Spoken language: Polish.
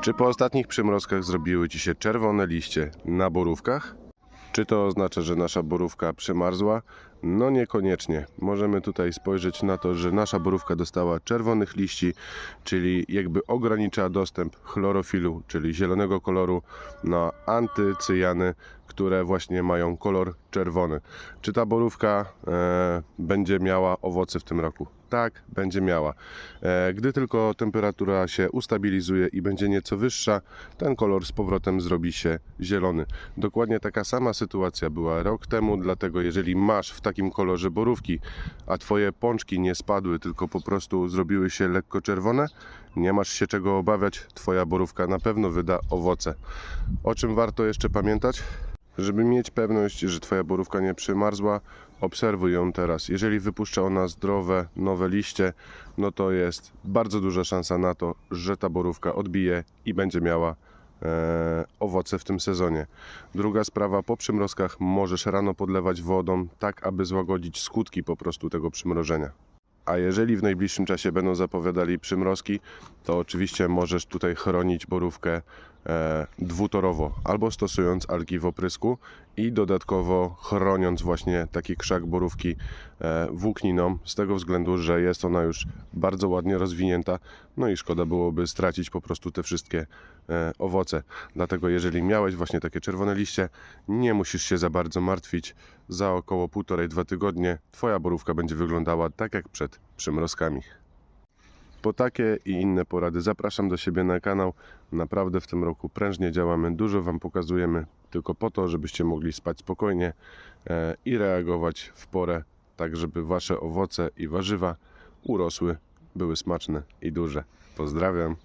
Czy po ostatnich przymrozkach zrobiły Ci się czerwone liście na borówkach? Czy to oznacza, że nasza borówka przymarzła? No niekoniecznie. Możemy tutaj spojrzeć na to, że nasza borówka dostała czerwonych liści, czyli jakby ogranicza dostęp chlorofilu, czyli zielonego koloru na antycyjany, które właśnie mają kolor czerwony. Czy ta borówka e, będzie miała owoce w tym roku? Tak, będzie miała. E, gdy tylko temperatura się ustabilizuje i będzie nieco wyższa, ten kolor z powrotem zrobi się zielony. Dokładnie taka sama sytuacja była rok temu, dlatego jeżeli masz w takim kolorze borówki, a twoje pączki nie spadły, tylko po prostu zrobiły się lekko czerwone, nie masz się czego obawiać, twoja borówka na pewno wyda owoce. O czym warto jeszcze pamiętać? Żeby mieć pewność, że Twoja borówka nie przymarzła, obserwuj ją teraz. Jeżeli wypuszcza ona zdrowe, nowe liście, no to jest bardzo duża szansa na to, że ta borówka odbije i będzie miała owoce w tym sezonie. Druga sprawa, po przymrozkach możesz rano podlewać wodą, tak aby złagodzić skutki po prostu tego przymrożenia. A jeżeli w najbliższym czasie będą zapowiadali przymrozki, to oczywiście możesz tutaj chronić borówkę e, dwutorowo, albo stosując algi w oprysku i dodatkowo chroniąc właśnie taki krzak borówki e, włókniną, z tego względu, że jest ona już bardzo ładnie rozwinięta, no i szkoda byłoby stracić po prostu te wszystkie e, owoce. Dlatego jeżeli miałeś właśnie takie czerwone liście, nie musisz się za bardzo martwić. Za około 1,5-2 tygodnie Twoja borówka będzie wyglądała tak jak przed przymrozkami. Po takie i inne porady zapraszam do siebie na kanał. Naprawdę w tym roku prężnie działamy, dużo Wam pokazujemy, tylko po to, żebyście mogli spać spokojnie e, i reagować w porę, tak żeby Wasze owoce i warzywa urosły, były smaczne i duże. Pozdrawiam.